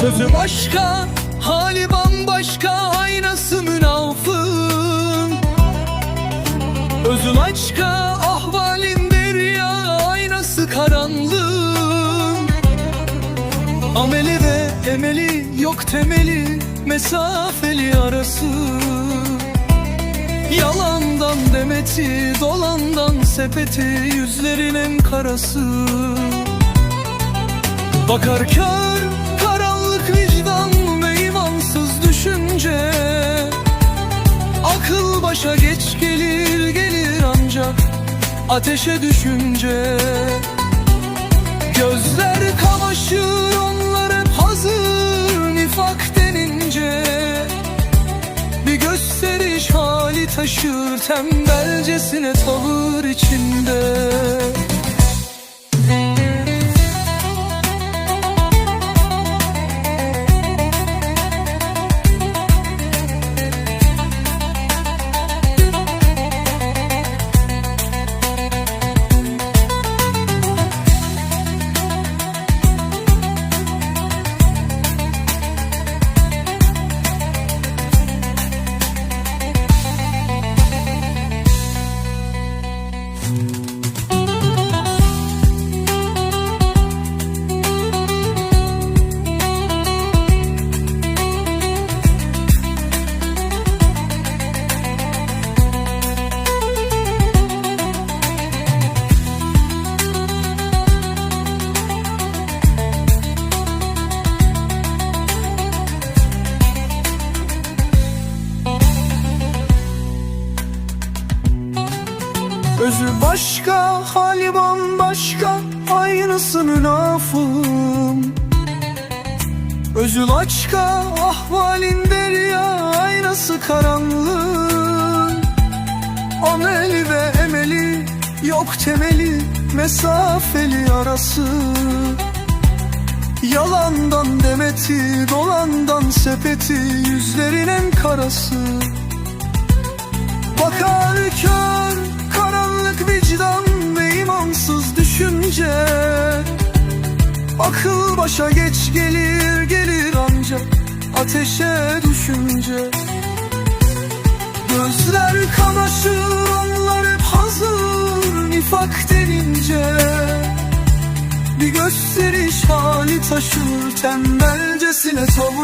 Sözü başka, hali bambaşka Aynası münafığın Özü başka, ahvalin derya Aynası karanlığın Ameli ve emeli yok temeli Mesafeli arası. Yalandan demeti, dolandan sepeti Yüzlerin en karası. Bakar kör, ateşe düşünce. Gözler kamaşır, onlar hazır nifak denince. Bir gösteriş hali taşır tembelcesine tavır içinde Özü başka, hali bambaşka Aynısı münafığın Özü laçka, ahvalin derya Aynası karanlığın Ameli ve emeli Yok temeli, mesafeli arası. Yalandan demeti, dolandan sepeti Yüzlerin en karası Akıl başa geç gelir, gelir ancak ateşe düşünce. Gözler kamaşır, onlar hep hazır nifak denince. Bir gösteriş hali taşır tembelcesine tavır